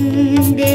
എന്റെ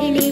ಹೇಳಿ